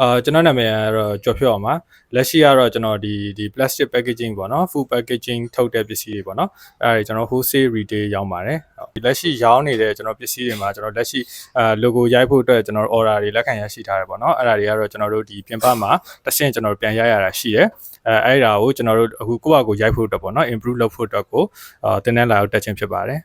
အာကျွန်တော်နာမည်ကတော့ကျော်ဖြောအောင်ပါလက်ရှိကတော့ကျွန်တော်ဒီဒီ plastic packaging ပေါ့နော် food packaging ထုတ်တဲ့ပစ္စည်းတွေပေါ့နော်အဲဒါတွေကျွန်တော် wholesale retail ရောင်းပါတယ်ဟုတ်ဒီလက်ရှိရောင်းနေတဲ့ကျွန်တော်ပစ္စည်းတွေမှာကျွန်တော်လက်ရှိအာ logo ရိုက်ဖို့အတွက်ကျွန်တော် order တွေလက်ခံရရှိထားတယ်ပေါ့နော်အဲ့ဒါတွေကတော့ကျွန်တော်တို့ဒီပြင်ပမှာတစ်ဆင့်ကျွန်တော်တို့ပြန်ရရတာရှိတယ်အဲအဲ့ဒါကိုကျွန်တော်တို့အခုကိုယ့်အကိုရိုက်ဖို့အတွက်ပေါ့နော် improve လုပ်ဖို့အတွက်ကိုအာတင်တဲ့လာရောက်တက်ခြင်းဖြစ်ပါတယ်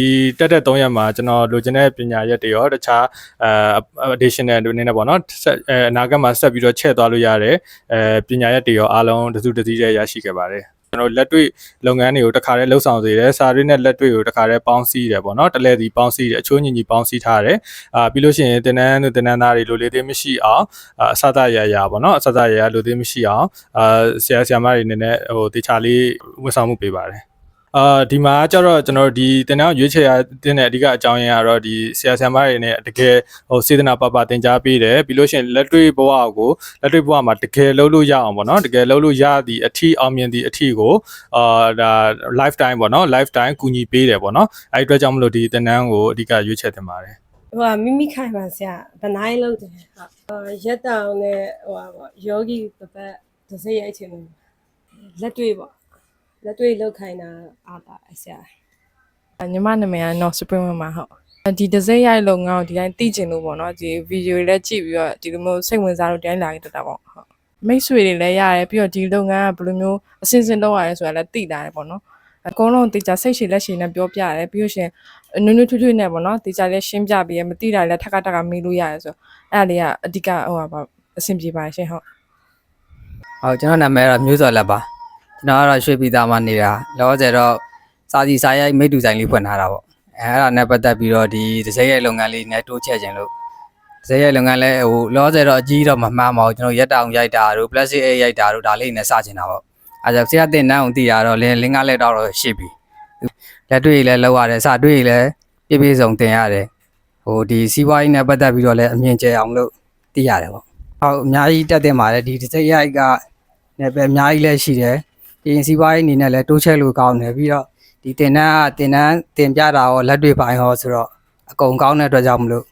ဒီတက်တဲ့3ရက်မှာကျွန်တော်လိုချင်တဲ့ပညာရက်တွေရောတခြားအဲ additional တွေနေနဲ့ပေါ့နော်ဆက်အဲအနာဂတ်မှာဆက်ပြီးတော့ချဲ့သွားလို့ရတဲ့အဲပညာရက်တွေရောအားလုံးတစ်စုတစ်စည်းတည်းရရှိခဲ့ပါတယ်ကျွန်တော်လက်တွေ့လုပ်ငန်းတွေကိုတစ်ခါတည်းလှုပ်ဆောင်စေတယ်စာရေးနဲ့လက်တွေ့ကိုတစ်ခါတည်းပေါင်းစည်းတယ်ပေါ့နော်တလဲစီပေါင်းစည်းတယ်အချိုးညီညီပေါင်းစည်းထားတယ်အာပြီးလို့ရှိရင်တင်နန်းတို့တင်နန်းသားတွေလိုလေးသေးမရှိအောင်အာအစသရရပေါ့နော်အစသရရလိုသေးမရှိအောင်အာဆရာဆရာမတွေအနေနဲ့ဟိုတေချာလေးဝန်ဆောင်မှုပေးပါတယ် အာဒီမှာကျတော့ကျွန်တော်ဒီတင်နန်းကိုရွေးချယ်ရတဲ့အဓိကအကြောင်းရင်းကတော့ဒီဆရာဆရာမတွေနဲ့တကယ်ဟိုစေတနာပပသင်ကြားပေးတယ်ပြီးလို့ရှိရင်လက်တွေ့ဘဝကိုလက်တွေ့ဘဝမှာတကယ်လုပ်လို့ရအောင်ပေါ့နော်တကယ်လုပ်လို့ရသည့်အထီအောင်မြင်သည့်အထီကိုအာဒါ lifetime ပေါ့နော် lifetime ကူညီပေးတယ်ပေါ့နော်အဲ့ဒီအတွက်ကြောင့်မလို့ဒီတင်နန်းကိုအဓိကရွေးချယ်တင်ပါတယ်ဟိုကမိမိခိုင်ပါဆရာဗနိုင်လို့တယ်ဟုတ်ရက်တောင်နဲ့ဟိုပါပေါ့ယောဂီပပတ်တစ်စိတ်ရိုက်ချင်လို့လက်တွေ့ပေါ့ လက်တွေ့လောက်ခိုင်းတာအားတာဆရာညီမနာမည်က No Supreme မှာဟုတ်ဒီဒီဇိုင်းရိုက်လို့ငါ့ကိုဒီတိုင်းသိကျင်လို့ပေါ့နော်ဒီဗီဒီယိုတွေလည်းကြည့်ပြီးတော့ဒီလိုမျိုးစိတ်ဝင်စားလို့တိုင်းလာခဲ့တတ်တာပေါ့ဟုတ်မိတ်ဆွေတွေလည်းရတယ်ပြီးတော့ဒီလုပ်ငန်းကဘယ်လိုမျိုးအစင်စင်လုပ်ရတယ်ဆိုတာလည်းသိလာတယ်ပေါ့နော်အကုန်လုံးတေချာစိတ်ရှိလက်ရှိနဲ့ပြောပြရတယ်ပြီးလို့ရှရင်နွနွထွထွနဲ့ပေါ့နော်တေချာလည်းရှင်းပြပြီးရမသိတာလည်းထက်ကတက်ကမေးလို့ရတယ်ဆိုအဲ့ဒါလေးကအဓိကဟိုပါပါအဆင်ပြေပါရှင်ဟုတ်ဟုတ်ကျွန်တော်နာမည်ကတော့မျိုးစော်လက်ပါ ကျွန်တော်ကတော့ရွှေပြည်သားမှာနေတာလောဆယ်တော့စာစီစာရိုက်မိတူဆိုင်လေးဖွင့်ထားတာပေါ့အဲအဲ့ဒါနဲ့ပတ်သက်ပြီးတော့ဒီတစ်စိတ်ရဲ့လုပ်ငန်းလေးနဲ့တိုးချဲ့ခြင်းလို့တစ်စိတ်ရဲ့လုပ်ငန်းလဲဟိုလောဆယ်တော့အကြီးတော့မမှားပါဘူးကျွန်တော်ရက်တောင်ရိုက်တာတို့ plastic အိတ်ရိုက်တာတို့ဒါလေးနဲ့စချင်တာပေါ့အဲကြောင့်ဆရာတင်တန်းအောင်တည်ရတော့လင်းလင်းကားလက်တော့တော့ရှိပြီလက်တွေ့လည်းလောက်ရတယ်စာတွေ့လည်းပြည့်ပြည့်စုံတင်ရတယ်ဟိုဒီစီးပွားရေးနဲ့ပတ်သက်ပြီးတော့လည်းအမြင်ကျအောင်လို့တည်ရတယ်ပေါ့ဟုတ်အများကြီးတက်တင်ပါတယ်ဒီတစ်စိတ်ရိုက်ကနယ်ပယ်အများကြီးလည်းရှိတယ် ဒီရင်စီးပွားရေးအနေနဲ့လည်းတိုးချဲ့လို့ကောင်းတယ်ပြီးတော့ဒီတင်တန်းကတင်တန်းတင်ပြတာရောလက်တွေ့ပိုင်းရောဆိုတော့အကုန်ကောင်းတဲ့အတွက်ကြောင့်မလို့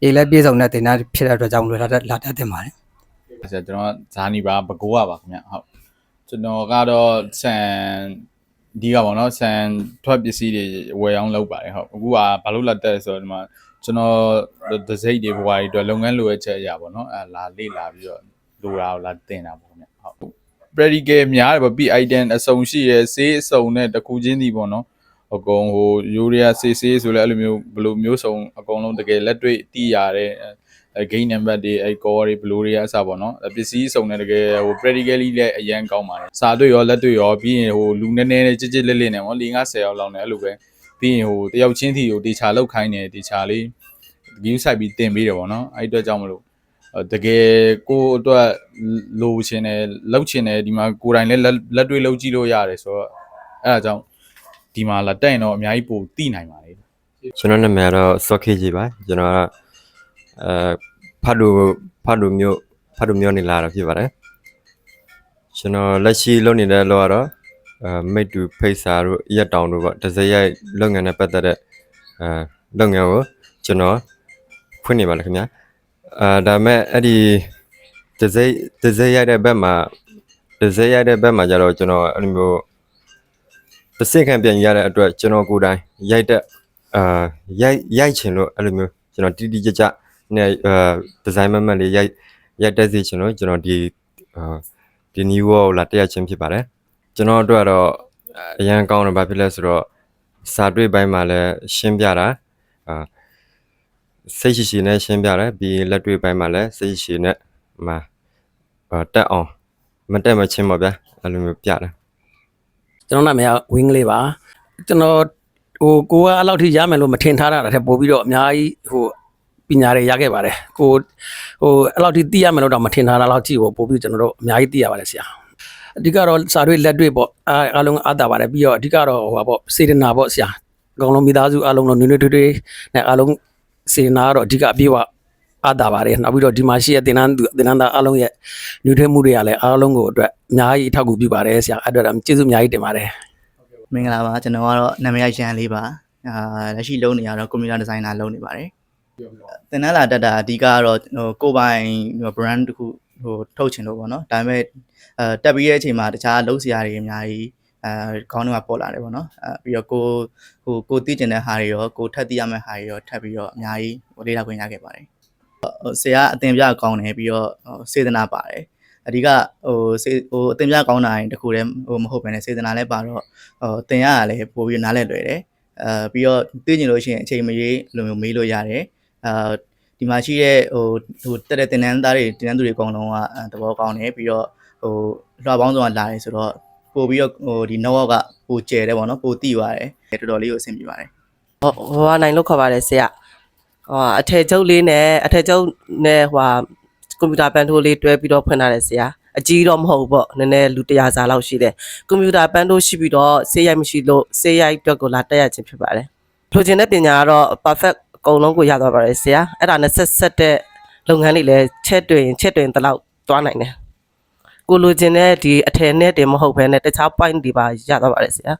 ဒီလည်းပြည့်စုံတဲ့တင်တန်းဖြစ်တဲ့အတွက်ကြောင့်မလို့လာတတ်လာတတ်တင်ပါတယ်ဆိုတော့ကျွန်တော်ဇာနီပါဘကိုးရပါခင်ဗျဟုတ်ကျွန်တော်ကတော့ဆန်ဒီကပေါ့နော်ဆန်ထွက်ပစ္စည်းတွေဝယ်အောင်လုပ်ပါတယ်ဟုတ်အခုကဘာလို့လာတက်လဲဆိုတော့ဒီမှာကျွန်တော်ဒစိတ်တွေဘွားတွေအတွက်လုပ်ငန်းလိုအပ်ချက်အရာပေါ့နော်အဲလာလေ့လာပြီးတော့လိုတာကိုလာတင်တာပေါ့ခင်ဗျဟုတ် predicate များတယ်ပေါ့ P item အစုံရှိရယ်ဆေးအစုံနဲ့တစ်ခုချင်းစီပေါ့နော်အကုန်ဟိုယူရီးယားဆေးဆေးဆိုလဲအဲ့လိုမျိုးဘယ်လိုမျိုးစုံအကုန်လုံးတကယ်လက်တွေ့တည်ရတဲ့အဲ gain number တွေအဲ core တွေဘယ်လိုတွေအစားပေါ့နော်ပစ္စည်းစုံနဲ့တကယ်ဟို practically လည်းအရန်ကောင်းပါတယ်စာတွေ့ရောလက်တွေ့ရောပြီးရင်ဟိုလူနည်းနည်းနဲ့ကြစ်ကြစ်လက်လက်နဲ့ပေါ့၄50ရောက်လောက်နဲ့အဲ့လိုပဲပြီးရင်ဟိုတယောက်ချင်းစီကိုတေချာလောက်ခိုင်းတယ်တေချာလေး view site ပြီးတင်ပေးတယ်ပေါ့နော်အဲ့အတွက်ကြောင့်မလို့ တကယ်ကိုအတွက်လိုချင်တယ်လောက်ချင်တယ်ဒီမှာကိုယ်တိုင်လည်းလက်တွေ့လောက်ကြည့်လို့ရတယ်ဆိုတော့အဲ့ဒါကြောင့်ဒီမှာလာတက်ရင်တော့အများကြီးပိုသိနိုင်ပါလေကျွန်တော်နာမည်ကတော့စောခေကြီးပါကျွန်တော်ကအဲဖတ်လို့ဖတ်လို့မျိုးဖတ်လို့မျိုးနေလာတာဖြစ်ပါတယ်ကျွန်တော်လက်ရှိလုပ်နေတဲ့လောကတော့အဲမိတ်တူဖိတ်စာတို့ရက်တောင်တို့ပေါ့တစ်စက်ရိုက်လုပ်ငန်းနဲ့ပတ်သက်တဲ့အဲလုပ်ငန်းကိုကျွန်တော်ဖွင့်နေပါလားခင်ဗျာ အဲဒါမဲ့အဲ့ဒီတစ်စက်တစ်စက်ရိုက်တဲ့ဘက်မှာတစ်စက်ရိုက်တဲ့ဘက်မှာကျတော့ကျွန်တော်အဲ့လိုမျိုးတစ်စက်ခံပြန်ရတဲ့အတွက်ကျွန်တော်ကိုယ်တိုင်ရိုက်တဲ့အာရိုက်ရိုက်ချင်လို့အဲ့လိုမျိုးကျွန်တော်တိတိကျကျနဲ့အာဒီဇိုင်းမမတ်လေးရိုက်ရိုက်တက်စီချင်လို့ကျွန်တော်ဒီအာဒီ new wall လာတက်ရချင်းဖြစ်ပါတယ်ကျွန်တော်တို့ကတော့အရန်ကောင်းတယ်ဘာဖြစ်လဲဆိုတော့စာတွေ့ပိုင်းမှာလည်းရှင်းပြတာအာ စိတ်ရှိရှိနဲ့ရှင်းပြတယ်ပြီးလက်တွေ့ပိုင်းမှာလည်းစိတ်ရှိရှိနဲ့မှာအာတက်အောင်မတက်မချင်းပါဗျာအဲ့လိုမျိုးပြတယ်ကျွန်တော်နာမည်ကဝင်းကလေးပါကျွန်တော်ဟိုကိုကအဲ့လောက်ထိရမယ်လို့မထင်ထားတာတဲ့ပို့ပြီးတော့အများကြီးဟိုပညာတွေရခဲ့ပါတယ်ကိုဟိုအဲ့လောက်ထိသိရမယ်လို့တော့မထင်ထားတာလောက်ကြည့်ဖို့ပို့ပြီးကျွန်တော်တို့အများကြီးသိရပါတယ်ဆရာအဓိကတော့စာတွေလက်တွေပေါ့အားအားလုံးအားတာပါတယ်ပြီးတော့အဓိကတော့ဟိုပါပေါ့စေတနာပေါ့ဆရာအကောင်လုံးမိသားစုအားလုံးလုံးနွေးနွေးထွေးထွေးနဲ့အားလုံး စေတနာကတော့အဓိကအပြည့်အဝအားတာပါတယ်နောက်ပြီးတော့ဒီမှာရှိတဲ့တင်နန်းသူတင်နန်းသားအားလုံးရဲ့ညှို့ထွေးမှုတွေကလည်းအားလုံးကိုအတွက်အများကြီးအထောက်အကူပြုပါတယ်ဆရာအဲ့အတွက်ကျေးဇူးအများကြီးတင်ပါတယ်မင်္ဂလာပါကျွန်တော်ကတော့နာမည်ရရန်လေးပါအာလက်ရှိလုပ်နေရတော့ကွန်ပျူတာဒီဇိုင်နာလုပ်နေပါတယ်တင်တန်းလာတက်တာအဓိကကတော့ဟိုကိုယ်ပိုင်ဟို brand တစ်ခုဟိုထုတ်ချင်လို့ပေါ့နော်ဒါပေမဲ့အဲတက်ပြီးရဲ့အချိန်မှာတခြားလုံးစရာတွေအများကြီး အဲခေါင်းထဲမှာပေါ်လာတယ်ပေါ့နော်အဲပြီးတော့ကိုဟိုကိုသိကျင်တဲ့ဟာတွေရောကိုထပ်သိရမယ့်ဟာတွေရောထပ်ပြီးတော့အများကြီးဟိုလေ့လာခွင့်ရခဲ့ပါတယ်ဟိုဆရာအသင်ပြကောင်းတယ်ပြီးတော့ဟိုစေတနာပါတယ်အဓိကဟိုစေဟိုအသင်ပြကောင်းတာရင်တခုတည်းဟိုမဟုတ်ဘဲနဲ့စေတနာလည်းပါတော့ဟိုသင်ရတာလည်းပို့ပြီးနားလည်လွယ်တယ်အဲပြီးတော့သိကျင်လို့ရှိရင်အချိန်မရွေးလိုမျိုးမေးလို့ရတယ်အာဒီမှာရှိတဲ့ဟိုဟိုတက်တဲ့တင်နန်းသားတွေတင်နန်းသူတွေအကုန်လုံးကအဲသဘောကောင်းတယ်ပြီးတော့ဟိုလွှာပေါင်းစုံကလာတယ်ဆိုတော့ ပို့ပြီးတော့ဟိုဒီ network ကပိုကျယ်တယ်ပေါ့နော်ပိုတိသွားတယ်တော်တော်လေးကိုအဆင်ပြေပါတယ်ဟိုဟိုကနိုင်လို့ခေါ်ပါတယ်ဆရာဟိုအထည်ချုပ်လေးနဲ့အထည်ချုပ်နဲ့ဟိုဟာကွန်ပျူတာပန်ထိုးလေးတွဲပြီးတော့ဖွင့်ထားတယ်ဆရာအကြီးတော့မဟုတ်ဘူးပေါ့နည်းနည်းလူ100စာလောက်ရှိတယ်ကွန်ပျူတာပန်ထိုးရှိပြီးတော့ဆေးရိုက်မရှိလို့ဆေးရိုက်အတွက်ကိုလာတက်ရခြင်းဖြစ်ပါတယ်လိုချင်တဲ့ပညာကတော့ perfect အကုန်လုံးကိုရသွားပါတယ်ဆရာအဲ့ဒါနဲ့ဆက်ဆက်တဲ့လုပ်ငန်းတွေလည်းချက်တွင်ချက်တွင်တလောက်သွားနိုင်တယ် ကိုလိုချင်တဲ့ဒီအထည်နဲ့တင်မဟုတ်ဘဲနဲ့တခြား point တွေပါရသွားပါတယ်ဆရာ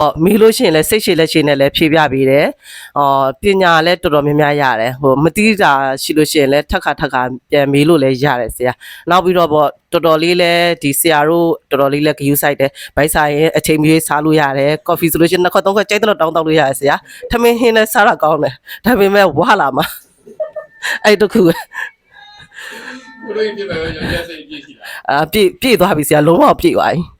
ဟောမေးလို့ရှိရင်လည်းစိတ်ရှိလက်ရှိနဲ့လည်းဖြေပြပေးတယ်။အော်ပညာလည်းတော်တော်များများရတယ်။ဟိုမတိတာရှိလို့ရှိရင်လည်းထက်ခါထက်ခါပြန်မေးလို့လည်းရတယ်ဆရာ။နောက်ပြီးတော့ပေါ့တော်တော်လေးလည်းဒီဆရာတို့တော်တော်လေးလည်းဂယူဆိုင်တယ်။ဘိုက်ဆိုင်ရင်အချိန်မြေးစားလို့ရတယ်။ coffee ဆိုလို့ရှိရင်နှစ်ခွက်သုံးခွက်ကြိုက်တဲ့လောက်တောင်းတောင်းလို့ရတယ်ဆရာ။ထမင်းဟင်းနဲ့စားရကောင်းတယ်။ဒါပေမဲ့ဝါလာမှာအဲ့တခုပဲ ကိုလိုရင်ပြမယ်ရောရက်စိတ်ပြည့်ရှိတာအာပြည့်ပြည့်သွားပြီဆရာလုံးဝပြည့်သွားပြီ။